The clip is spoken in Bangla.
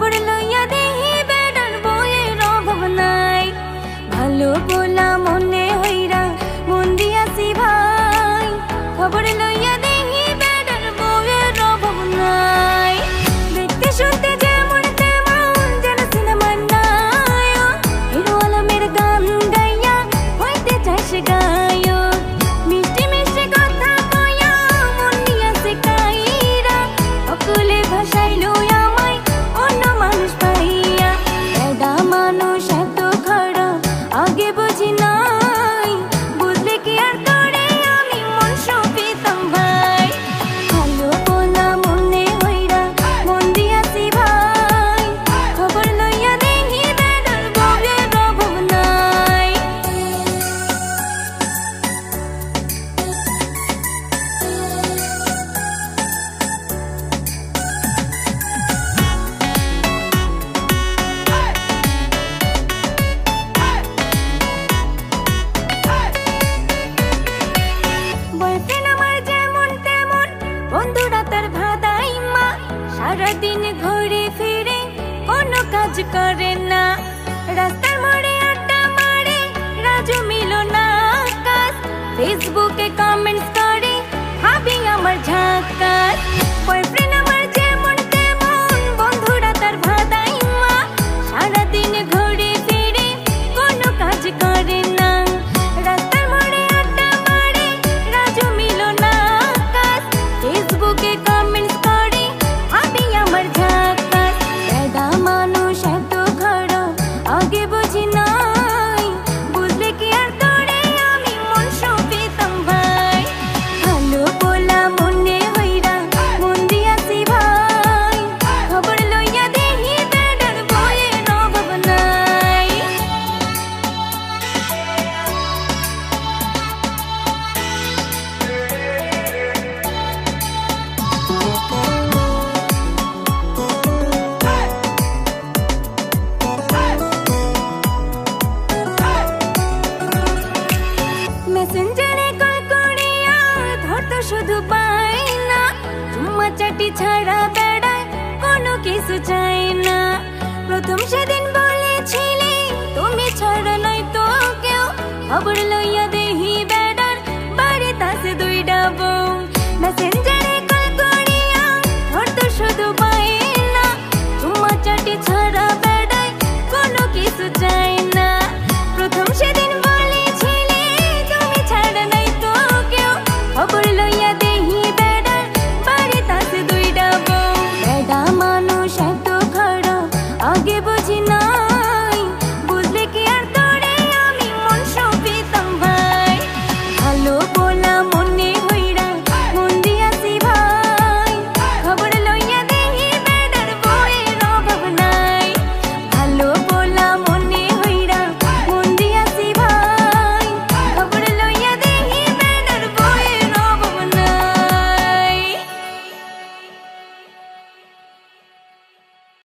গড়ল করে না। রাস্তার মোড়ে আড্ডা মারে রাজু মিলো না ফেসবুকে কমেন্ট তো শুধু পাই না। চুম্মা চাটি ছাড়া বেড়ায় কোনো কিছু চাই না। প্রথম সেদিন 来不及。